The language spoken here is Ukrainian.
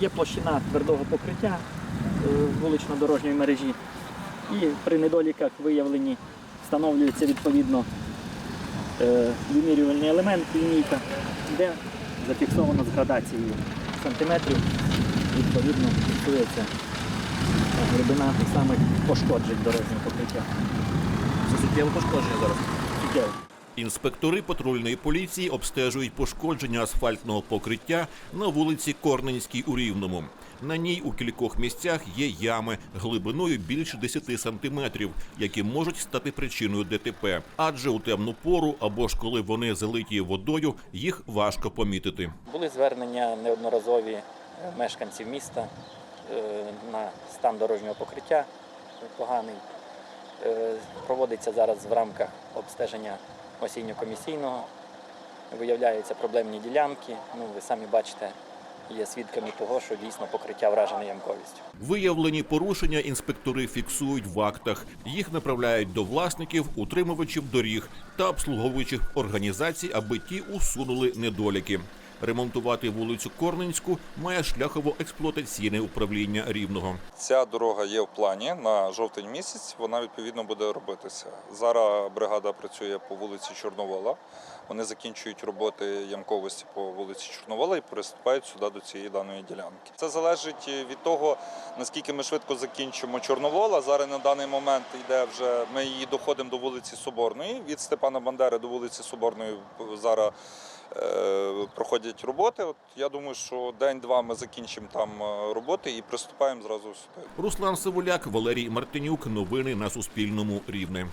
Є площина твердого покриття е, вулично-дорожньої мережі, і при недоліках виявлені встановлюється відповідно е, вимірювальний елемент лінійка, де зафіксовано з градацією сантиметрів, відповідно фіксується глибина самих пошкоджень дорожнього покриття. Це суттєво пошкодження зараз. Суттєво. Інспектори патрульної поліції обстежують пошкодження асфальтного покриття на вулиці Корненській у Рівному. На ній у кількох місцях є ями глибиною більше 10 сантиметрів, які можуть стати причиною ДТП. Адже у темну пору або ж коли вони залиті водою, їх важко помітити. Були звернення неодноразові е, мешканців міста е, на стан дорожнього покриття поганий. Е, Проводиться зараз в рамках обстеження осінньо-комісійного. Виявляються проблемні ділянки. Ну, ви самі бачите, є свідками того, що дійсно покриття вражене ямковістю. Виявлені порушення інспектори фіксують в актах. Їх направляють до власників, утримувачів доріг та обслуговуючих організацій, аби ті усунули недоліки. Ремонтувати вулицю Корненську має шляхово-експлуатаційне управління рівного. Ця дорога є в плані на жовтень місяць. Вона відповідно буде робитися. Зараз бригада працює по вулиці Чорновола. Вони закінчують роботи ямковості по вулиці Чорновола і приступають сюди до цієї даної ділянки. Це залежить від того, наскільки ми швидко закінчимо Чорновола. Зараз на даний момент йде вже. Ми її доходимо до вулиці Соборної. Від Степана Бандери до вулиці Соборної зараз. Е, Проходять роботи. От я думаю, що день-два ми закінчимо там е, роботи і приступаємо зразу сюди. Руслан Сивуляк, Валерій Мартинюк. Новини на Суспільному. Рівне.